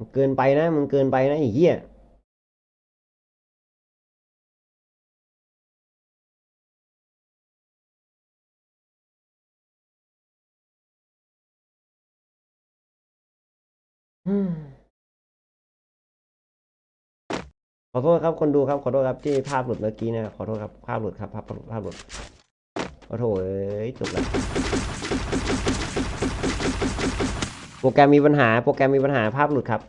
มันเกินไปนะมันเกินไปนะไอ้เหี้ยอืมขอโทษครับคนดูครับ ขอโทษครับที่ภาพหลุดเมื่อกี้นะขอโทษครับภาพหลุดครับภาพภาพหลุดขอโทษเอ้ยจบแล้ว โปรแกรมมีปัญหา โปรแกรมมีปัญหาภาพหลุดครับ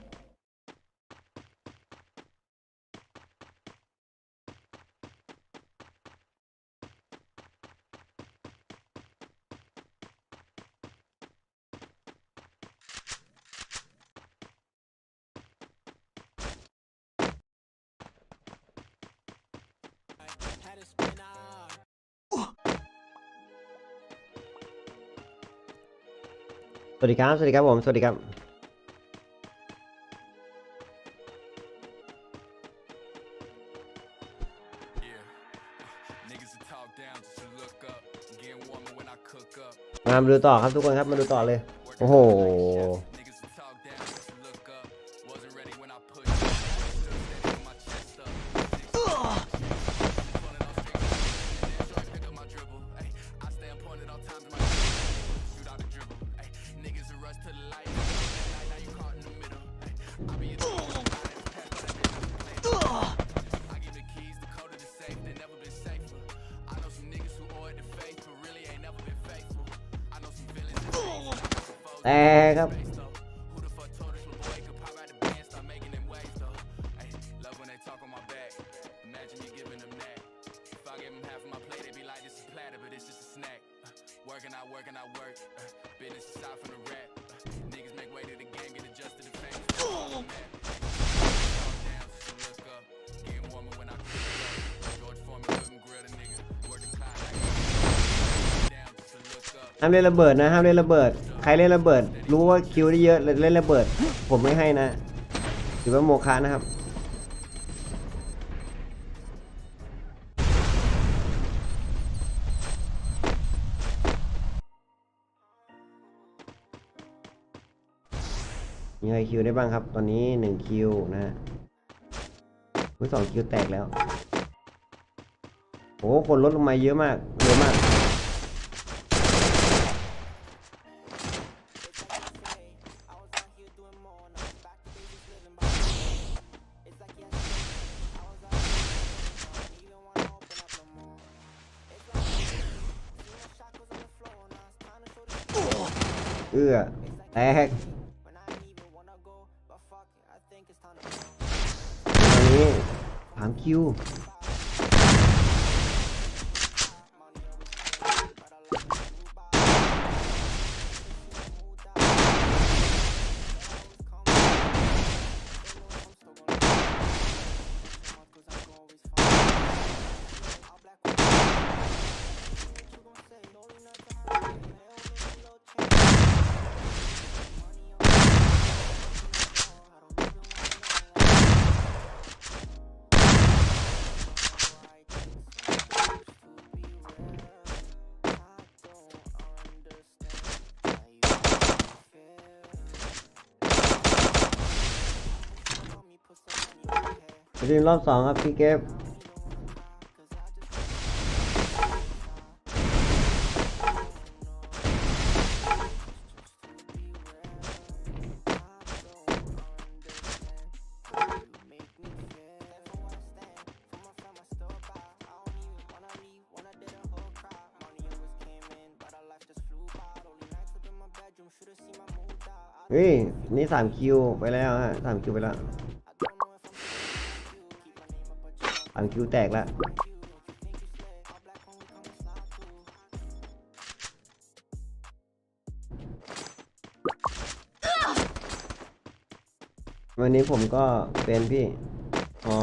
สวัสดีครับ สวัสดีครับผม สวัสดีครับ มาดูต่อครับทุกคนครับ มาดูต่อเลย โอ้โห down just to look up. ห้ามเล่นระเบิดนะห้ามเล่นระเบิด ใครเล่นระเบิด รู้ว่าคิวได้เยอะเล่นระเบิด ผมไม่ให้นะถือว่าโมฆะนะครับมีใครคิวได้บ้างครับ ตอนนี้หนึ่งคิวนะฮะอุ้ยสองคิวแตกแล้วโอ้โหคนลดลงมาเยอะมากเยอะมาก แไปดูรอบสองครับพี่เก็บเฮ้ยนี่สามคิวไปแล้วฮะสามคิวไปแล้ว สาคิวแตกละวันนี้ผมก็เป็นพี่ อ๋อ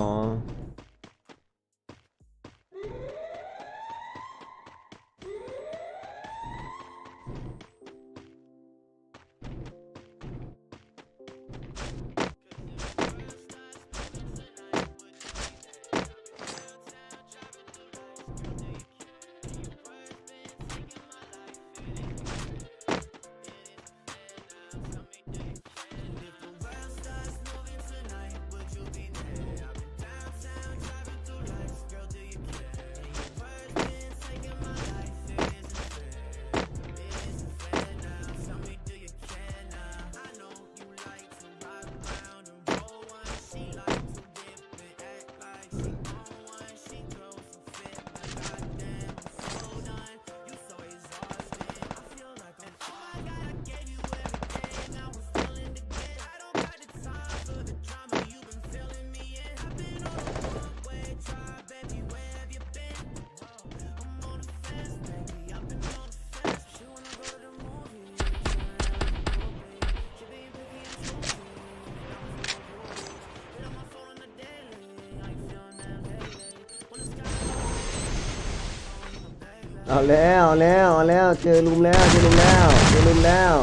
เอาแล้วเอาแล้วเอาแล้วเจอลุมแล้วเจอลุมแล้วเจอลุมแล้ว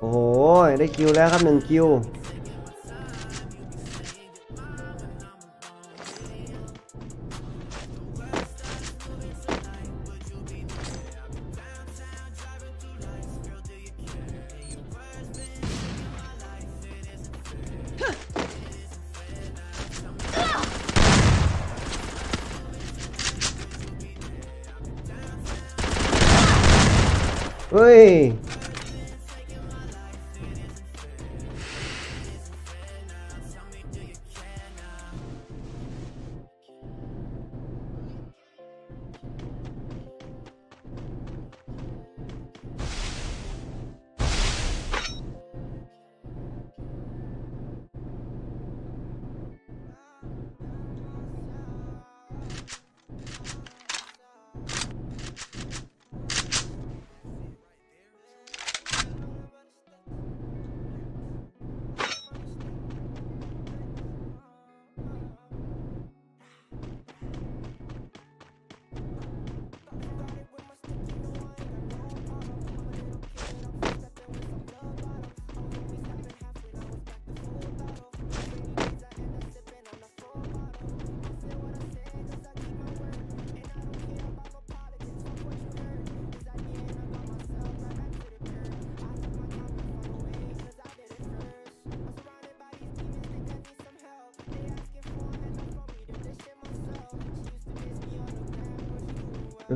โอ้โหได้คิวแล้วครับหนึ่งคิว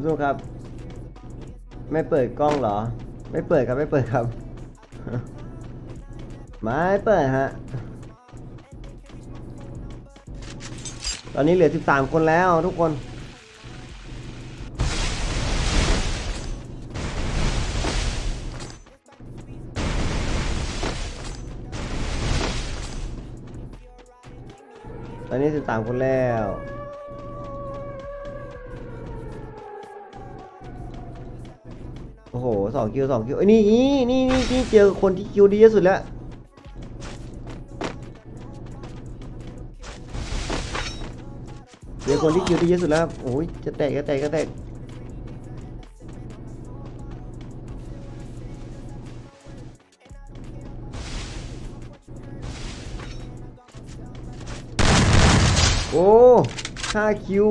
สู้ๆครับ ไม่เปิดกล้องเหรอ ไม่เปิดครับไม่เปิดครับ ไม่เปิดฮะ ตอนนี้เหลือ 13 คนแล้วทุกคน ตอนนี้ 13 คนแล้ว โอ้โหสองคิวสองคิวเอ้ยนี่นี่นี่นี่เจอคนที่คิวดีที่สุดแล้วเจอคนที่คิวดีที่สุดแล้วโอ้ยจะแตกจะแตกจะแตกโอ้ห้าคิว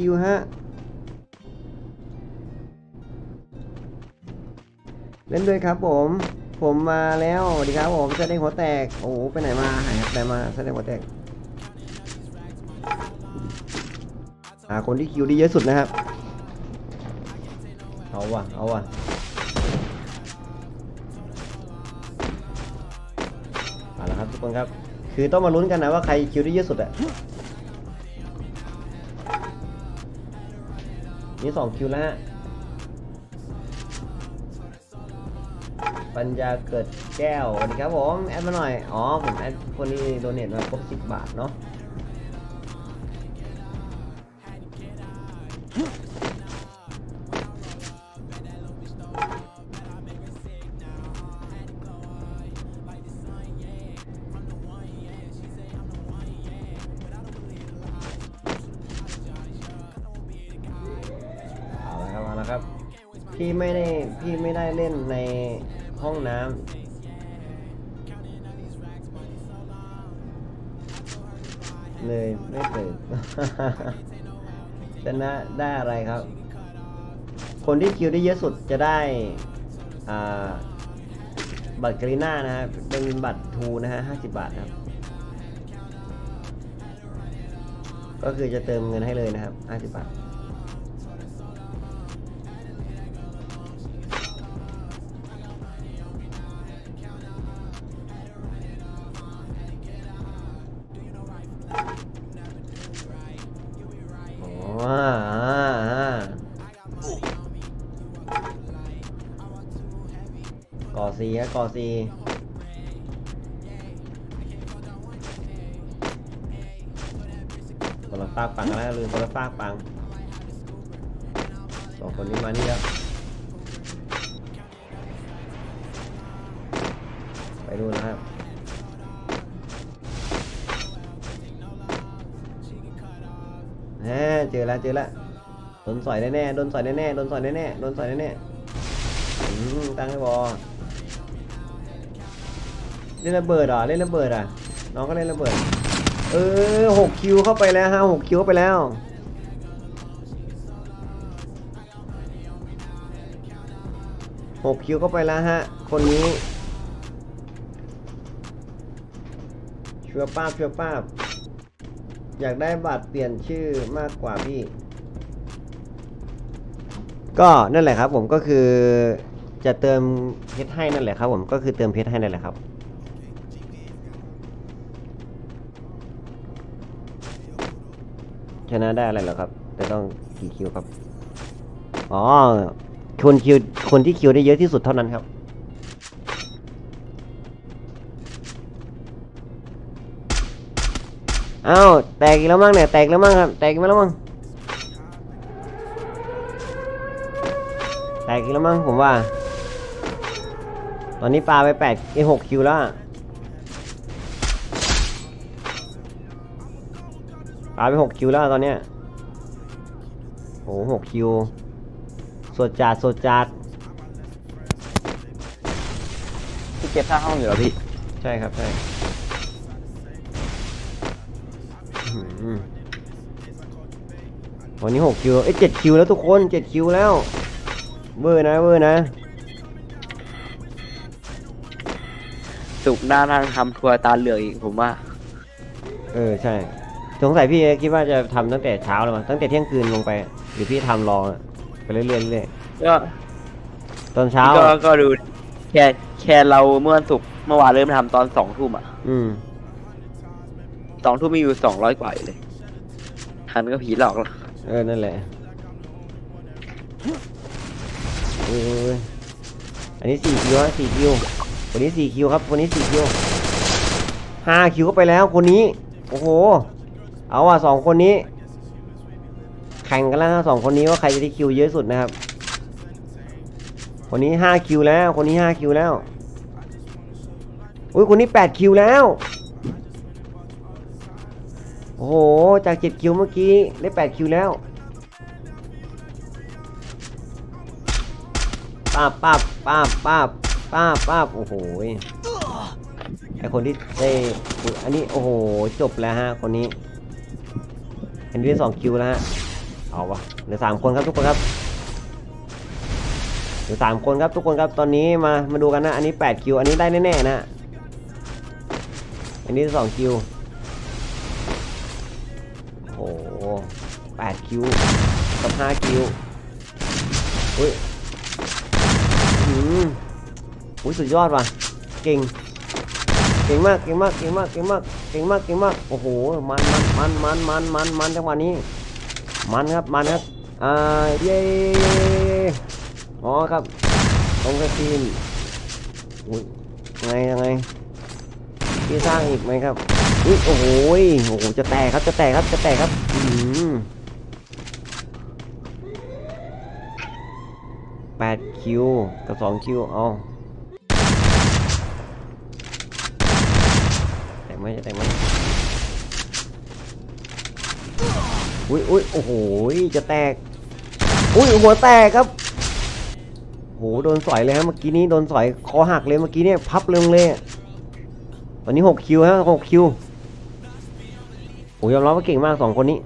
คิวฮะเล่นด้วยครับผม ผมมาแล้วสวัสดีครับผมแสดงหัวแตก โอ้โหไปไหนมาหายไปมาแสดงหัวแตกหาคนที่คิวดีเยอะสุดนะครับ เอาว่ะ เอาว่ะเอาละครับทุกคนครับ คือต้องมาลุ้นกันนะว่าใครคิวได้เยอะสุดอะ นี่สองคิวแล้วฮะ ปัญญาเกิดแก้วสวัสดีครับผม แอดมาหน่อย อ๋อ ผมแอดคนนี้โดเนทมาครบสิบบาทเนาะ ครับ พี่ไม่ได้พี่ไม่ได้เล่นในห้องน้ำเลยไม่เปิด ชนะได้อะไรครับ คนที่คิวได้เยอะสุดจะได้อ่าบัตรกรีน่านะฮะเป็นบัตรทูนะฮะห้าสิบบาทครับ ก็คือจะเติมเงินให้เลยนะครับห้าสิบบาท ก่อซีฮะก่อซีคนละฟากปังกันแล้วลืมคนละฟากปังสองคนนี้มานี่แล้วไปดูนะครับแหมเจอแล้วเจอแล้วโดนสอยแน่ๆโดนสอยแน่ๆโดนสอยแน่ๆโดนสอยแน่ๆอืมตั้งให้บอ เล่นระเบิดเหรอเล่นระเบิดอะน้องก็เล่นระเบิด เออหกคิวเข้าไปแล้วฮะหกคิวเข้าไปแล้วหกคิวเข้าไปแล้วฮะ คนนี้ชัวป้าบชัวป้าบอยากได้บัตรเปลี่ยนชื่อมากกว่าพี่ ก็นั่นแหละครับผมก็คือจะเติมเพชรให้นั่นแหละครับผมก็คือเติมเพชรให้นั่นแหละครับ ชนะได้อะไรเหรอครับ แต่ต้องกี่คิวครับ อ๋อ คนคิว คนที่คิวได้เยอะที่สุดเท่านั้นครับ อ้าว แตกอีกแล้วมั้งเนี่ย แตกแล้วมั้งครับ แตกอีกแล้วมั้ง แตกอีกแล้วมั้งผมว่า ตอนนี้ปลาไปแปดไอหกคิวแล้ว ปลาไปหกคิวแล้วตอนเนี้ยโอ้หกคิวสดจัดสดจัดพี่เก็บค่าห้องอยู่เหรอพี่ ใช่ครับใช่อื้อหือวันนี้หกคิวเอ้ยเจ็ดคิวแล้วทุกคนเจ็ดคิวแล้วเวอร์นะเวอร์นะ สุกร์หน้านั่งทำทัวร์ตาเหลือกอีกผมว่า เออใช่ สงสัยพี่คิดว่าจะทำตั้งแต่เช้าแล้วมั้งตั้งแต่เที่ยงคืนลงไป หรือพี่ทำรอไปเรื่อยๆเรื่อยก็ๆตอนเช้าก็อะก็ดูแค่แค่เราเมื่อวันศุกร์เมื่อวานเริ่มทำตอนสองทุ่มอะอืมสองทุ่มมีอยู่สองร้อยกว่าอยู่เลยทันก็ผีหลอกแล้วเออนั่นแหละเอออันนี้สี่คิวฮะสี่คิวคนนี้สี่คิวครับคนนี้สี่คิวห้าคิวก็ไปแล้วคนนี้ โอ้โห เอาอะสองคนนี้ แข่งกันแล้วนะสองคนนี้ว่าใครจะได้คิวเยอะสุดนะครับ คนนี้ห้าคิวแล้ว คนนี้ห้าคิวแล้ว อุ้ยคนนี้แปดคิวแล้ว โอ้โห จากเจ็ดคิวเมื่อกี้ได้แปดคิวแล้วป้าบป้าบป้าบป้าบป้าบป้าบโอ้โหไอคนที่ได้อันนี้โอ้โหจบแล้วฮะคนนี้ อันนี้สองคิวแล้วฮะเอาวะเหลือสามคนครับทุกคนครับเหลือสามคนครับทุกคนครับตอนนี้มามาดูกันนะ อันนี้แปดคิวอันนี้ได้แน่ๆนะ อันนี้สองคิวโอ้โหแปดคิวกับห้าคิวอุ้ยอืมอุ้ยสุดยอดว่ะ เก่ง เก่งมากเก่งมากเก่งมากเก่งมากเก่งมากเก่งมากโอ้โหมันมันมันมันมันมันมันจังหวะนี้ มันครับมันครับอ่าเย้อ๋อครับตรงกระทีมอุ้ยไงยังไงพี่สร้างอีกไหมครับอุ้ยโอ้โหโอ้โหจะแตกครับจะแตกครับจะแตกครับอืมแปดคิวกับสองคิวเอา แตกไหมจะแตกไหมอุ้ยอุ้ยโอ้โหยจะแตก อุ้ยหัวแตกครับโหโดนสอยเลยฮะเมื่อกี้นี้โดนสอยคอหักเลยเมื่อกี้เนี่ยพับเลงเลยตอนนี้หกคิวฮะหกคิวโอ้ยอมรับว่าเก่งมากสองคนนี้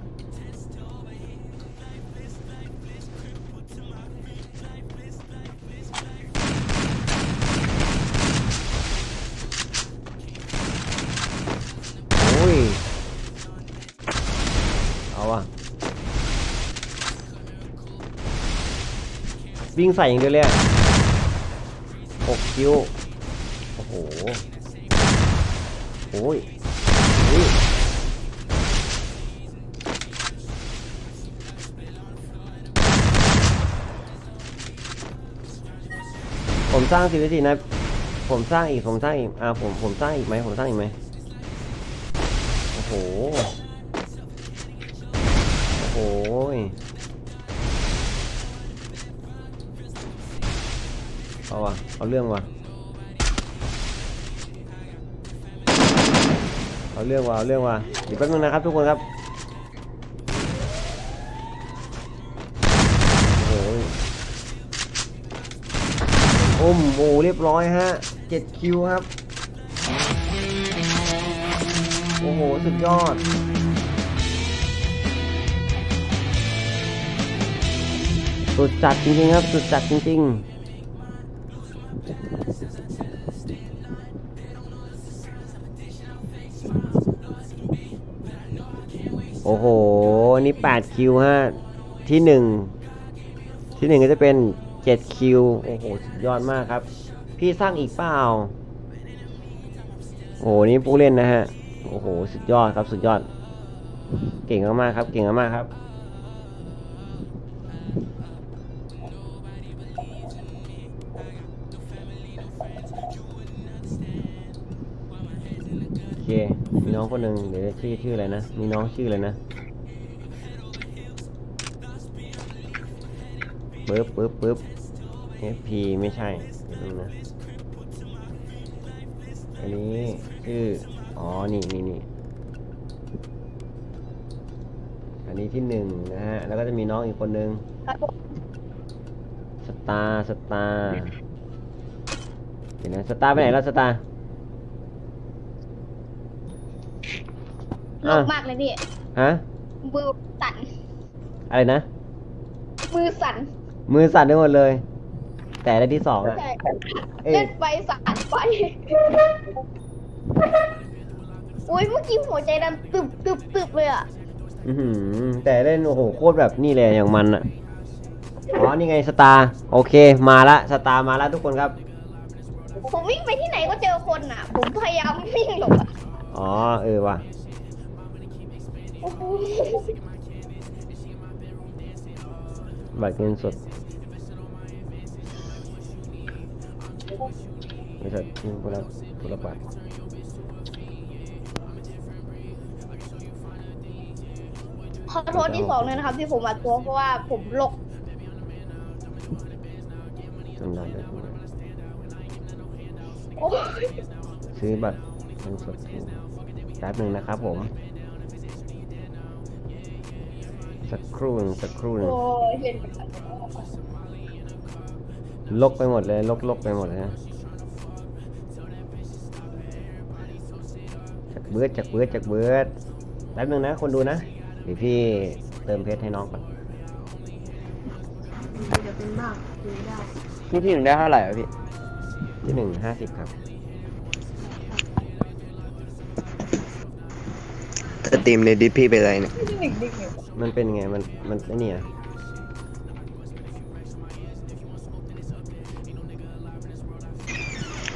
วิ่งใส่อย่างเดียวเลยหกคิว โอ้โหโอ้ยอุ้ยผมสร้างสิบสี่นะ ผมสร้างอีก ผมสร้างอีก อ่า ผม ผมสร้างอีกไหม ผมสร้างอีกไหมโอ้โห โอ้โห เอาว่ะ เอาเรื่องว่ะ เอาเรื่องว่ะ เอาเรื่องว่ะเดี๋ยวแป๊บนึงนะครับทุกคนครับ โอ้โหอุ้มโอ้เรียบร้อยฮะ7คิวครับ โอ้โห สุดยอดสุดจัดจริงๆครับ สุดจัดจริง ๆ โอ้โห นี่8คิวฮะ ที่หนึ่งที่หนึ่งก็จะเป็น7คิว โอ้โห สุดยอดมากครับ พี่สร้างอีกเปล่า โอ้โห นี่ผู้เล่นนะฮะ โอ้โห สุดยอดครับ สุดยอด เก่งมากๆครับ เก่งมากๆครับ องคนหนึ่งเดี๋ยวชื่อชื่ออะไรนะ มีน้องชื่ออะไรนะปึ๊บปึ๊บปึ๊บ FP ไม่ใช่เดี๋ยวดูนะ อันนี้ชื่อ อ๋อ นี่นี่นี่อันนี้ที่หนึ่งนะฮะ แล้วก็จะมีน้องอีกคนนึงครับผมสตาร์สตาร์เดี๋ยวนะสตาร์ไปไหนแล้วสตาร์ โลอะกมากเลยพี่ฮะมือสั่นอะไรนะ มือสั่นมือสั่นไปหมดเลย แต่ได้ที่สองอะใช่เอ้ยเล่นไฟสั่นไฟโอ้ยเมื่อกี้หัวใจดันตึบตึบตึบเลยอะอื้อหือแต่เล่นโอ้โหโคตรแบบนี่เลยอย่างมันอะอ๋อนี่ไงสตาร์โอเค มาละสตาร์มาละทุกคนครับ ผมวิ่งไปที่ไหนก็เจอคนอะ ผมพยายามวิ่งหลบอะ อ๋อเออว่ะโอ้โห บัตรเงินสดบริษัทที่ผู้รับผู้รับบัตรขอโทษที่สองเลยนะครับ ที่ผมอัดตัวเพราะว่าผมหลบจำได้เลยโอ้ยซื้อบัตรเงินสดแป๊บหนึ่งนะครับผม สักครู่หนึ่งสักครู่หนึ่งโอ้ยเห็นลกไปหมดเลย ลกลกไปหมดเลยนะจากเบิร์ดจากเบิร์ดจากเบิร์ดแป๊บหนึงนะ คนดูนะเดี๋ยวพี่เติมเพชรให้น้องก่อนที่ที่หนึ่งได้เท่าไหร่อะพี่ ที่หนึ่งห้าสิบครับ สตรีมในดิสพี่เป็นไรเนี่ยมันเป็นไง มัน มันไอ้นี่อะ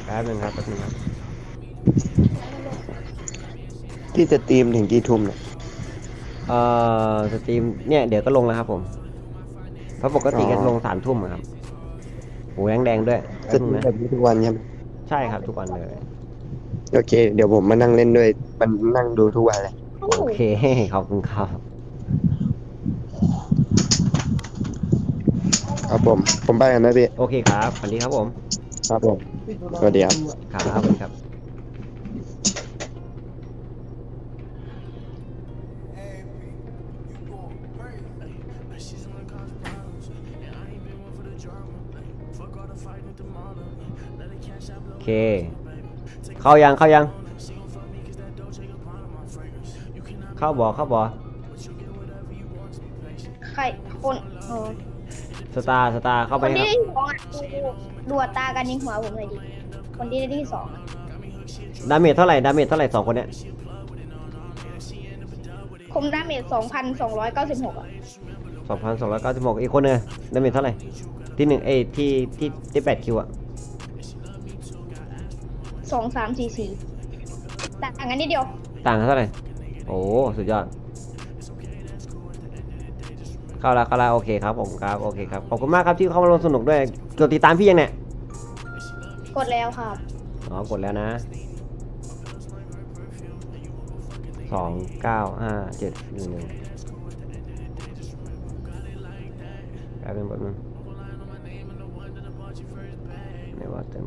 แป๊บหนึงครับแป๊บหนึงครับ ที่สตรีมถึงกี่ทุ่มเนี่ย เอ่อ สตรีม เนี่ย เดี๋ยวก็ลงแล้วครับผม เพราะปกติก็ลงสามทุ่มอะครับโหแดงแดงๆด้วยสแป๊บตนึรีงนะมแบบนี้ทุกวันใช่ไหมใช่ครับทุกวันเลย โอเค เดี๋ยวผมมานั่งเล่นด้วย มันนั่งดูทุกวันเลย โอ้โอโหเค ขอบคุณครับ ครับผม ผมไปกันนะพี่ โอเคครับสวัสดีครับผม ครับผม สวัสดีครับ ครับสวัสดีครับ โอเค เข้ายัง เข้ายัง เข้าบ่อเข้าบ่อใครคนเออสตาร์สตาร์เข้าคไปนคที่รับได้ที่สองอะดูดูอัตราการยิงหัวผมเลยดิคนที่ได้ที่สองอะดาเมจเท่าไหร่ดาเมจเท่าไหร่สองคนเนี้ยผมดาเมจสองพันสองร้อยเก้าสิบหกอะสองพันสองร้อยเก้าสิบหกอีกคนนึงอะดาเมจเท่าไหร่ที่หนึ่งเอยที่ที่ที่แปดคิวอะสองสามสี่สี่ต่างกันนิดเดียวต่างกันเท่าไหร่ โอ้สุดยอดเข้าแล้วเข้าแล้วโอเคครับผมครับโอเคครับขอบคุณมากครับที่เข้ามาร่วมสนุกด้วยกดติดตามพี่ยังเนี่ยกดแล้วครับอ๋อกดแล้วนะสองเก้าห้าเจ็ดหนึ่งหนึ่งแป๊บนึงแป๊บนึงอเติม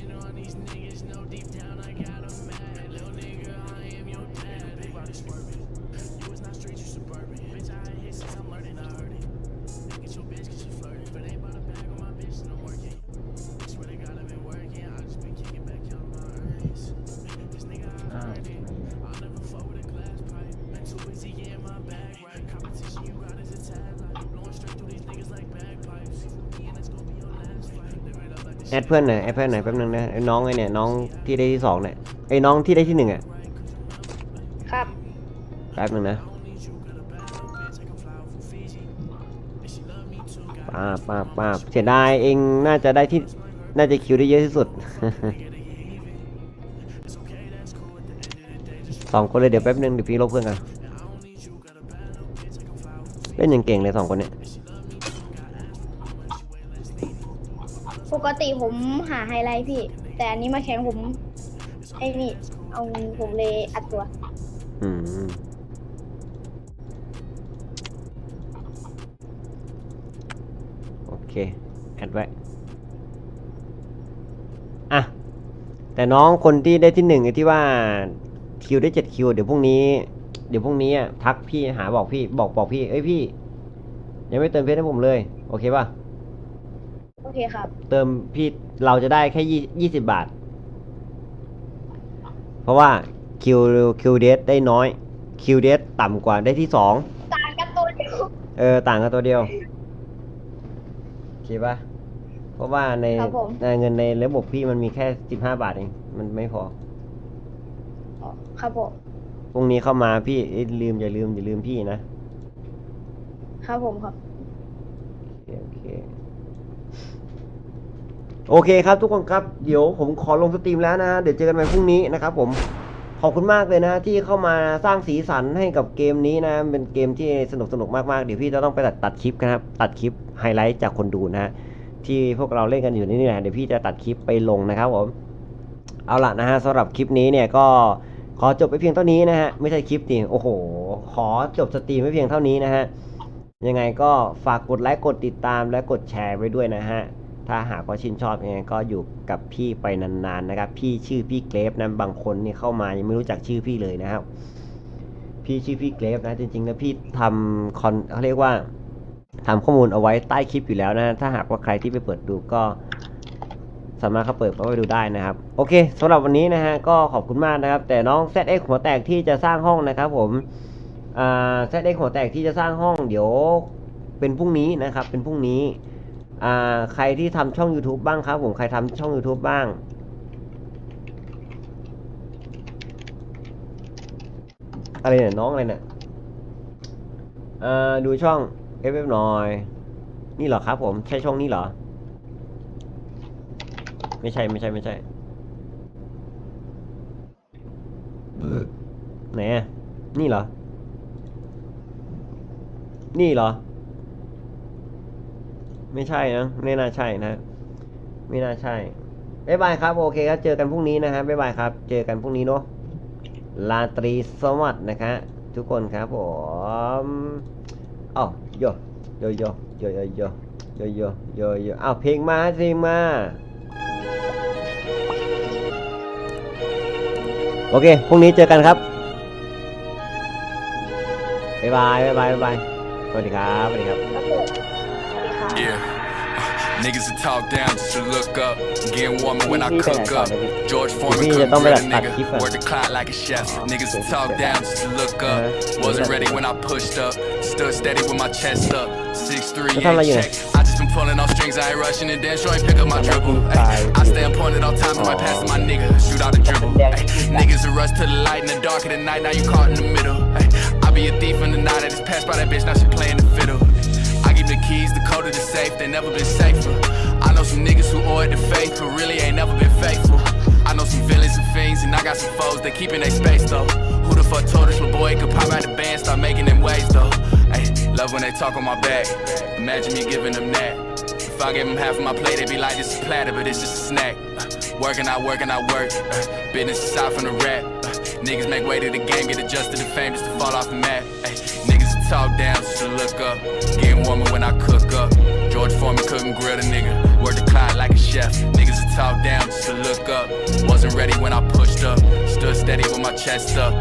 แอดเพื่อนหน่อยแอดเพื่อนหน่อยแป๊บนึงนะไอ้น้องไอ้เนี่ยน้องที่ได้ที่สองเนี่ยไอ้น้องที่ได้ที่หนึ่งอะครับ แป๊บนึงนะป้าบป้าบป้าบเสียดายเองน่าจะได้ที่น่าจะคิวได้เยอะที่สุดสองคนเลยเดี๋ยวแป๊บนึงเดี๋ยวพี่ลบเพื่อนกันเล่นอย่างเก่งเลยสองคนเนี่ย ปกติผมหาไฮไลท์พี่ แต่อันนี้มาแข่งผมไอ้นี่เอาผมเลยอัดตัว อืมโอเคแอดไว้อะแต่น้องคนที่ได้ที่หนึ่งไอ้ที่ว่าคิวได้เจ็ดคิวเดี๋ยวพรุ่งนี้ เดี๋ยวพรุ่งนี้อะทักพี่หาบอกพี่บอกบอกพี่เอ้ยพี่ ยังไม่เติมเพชรให้ผมเลย โอเคป่ะ เคครับ เติมพี่เราจะได้แค่ยี่ยี่สิบบาท เพราะว่าคิวคิวเดสได้น้อยคิวเดสต่ำกว่าได้ที่สองต่างกันตัวเดียวเออต่างกันตัวเดียวโอเคปะเพราะว่าในครับผม ในเงินในระบบพี่มันมีแค่สิบห้าบาทเองมันไม่พออ๋อครับผมพรุ่งนี้เข้ามาพี่เอ้ยลืมอย่าลืมอย่าลืมพี่นะครับผมครับ โอเคโอเค โอเคครับทุกคนครับเดี๋ยวผมขอลงสตรีมแล้วนะ เดี๋ยวเจอกันใหม่พรุ่งนี้นะครับผมขอบคุณมากเลยนะที่เข้ามาสร้างสีสันให้กับเกมนี้นะ เป็นเกมที่สนุกสนุกมากๆ เดี๋ยวพี่จะต้องไปตัดตัดคลิปนะครับตัดคลิปไฮไลท์จากคนดูนะที่พวกเราเล่นกันอยู่นี่แหละเดี๋ยวพี่จะตัดคลิปไปลงนะครับผมเอาล่ะนะฮะสำหรับคลิปนี้เนี่ยก็ขอจบไปเพียงเท่านี้นะฮะไม่ใช่คลิปนี่โอ้โห ขอจบสตรีมไว้เพียงเท่านี้นะฮะยังไงก็ฝากกดไลค์กดติดตามและกดแชร์ไว้ด้วยนะฮะ ถ้าหากว่าชื่นชอบยังไงก็อยู่กับพี่ไปนานๆนะครับ พี่ชื่อพี่เกรฟนะบางคนนี่เข้ามายังไม่รู้จักชื่อพี่เลยนะครับ พี่ชื่อพี่เกรฟนะ จริงๆแล้วพี่ทำคอนเขาเรียกว่าทำข้อมูลเอาไว้ใต้คลิปอยู่แล้วนะ ถ้าหากว่าใครที่ไปเปิดดูก็สามารถเข้าเปิดเข้าไปดูได้นะครับ โอเคสำหรับวันนี้นะฮะก็ขอบคุณมากนะครับ แต่น้อง ZX หัวแตกที่จะสร้างห้องนะครับ ผมอ่า ZX หัวแตกที่จะสร้างห้อง เดี๋ยวเป็นพรุ่งนี้นะครับ เป็นพรุ่งนี้ อ่าใครที่ทำช่อง YouTube บ้างครับผมใครทำช่อง YouTube บ้าง อะไรเนี่ยน้องอะไรเนี่ยอ่าดูช่อง f f หน่อย นี่เหรอครับผมใช่ช่องนี้เหรอ ไม่ใช่ไม่ใช่ไม่ใช่ไหนนี่เหรอ นี่เหรอ ไม่ใช่นะไม่น่าใช่นะไม่น่าใช่บ๊ายบายครับ โอเคครับ เจอกันพรุ่งนี้นะฮะบ๊ายบายครับ เจอกันพรุ่งนี้เนาะลาตรีสวัสดิ์นะคะทุกคนครับผมอ้าวโยโยโยโยโยโยโยโยโยโยอ้าวเพลงมาเพลงมาโอเคพรุ่งนี้เจอกันครับบ๊ายบายบ๊ายบายบ๊ายบายสวัสดีครับสวัสดีครับ Yeah. Uh, niggas will talk down, just to look up. Getting warmer when I cook up. George Foreman couldn't nigga. Work the clock like a chef. Niggas will talk down, just to look up. Wasn't ready when I pushed up. Stood steady with my chest up. 6'3 ain't check. I just been pulling off strings, I ain't rushing and then sure ain't pick up my dribble. Ay, I stand pointed all times when I pass my nigga. Shoot out the dribble. Niggas will rush to the light in the dark of the night, now you caught in the middle. I be a thief in the night, I just passed by that bitch, now she playing the fiddle. The keys, the code of the safe, they never been safer. I know some niggas who it to faith, but really ain't never been faithful. I know some villains and fiends, and I got some foes, they keeping their space though. Who the fuck told us my boy could pop out the band, start making them waves though? Ay, Love when they talk on my back. Imagine me giving them that. If I give them half of my plate, they be like, this is platter, but it's just a snack. Working, I work, and I work. Business aside from the rap. Niggas make way to the game, get adjusted to fame just to fall off the will talk down just to look up. Getting warmer when I cook up. George Foreman couldn't grill the nigga. Work the clock like a chef. Niggas will talk down just to look up. Wasn't ready when I pushed up. Stood steady with my chest up.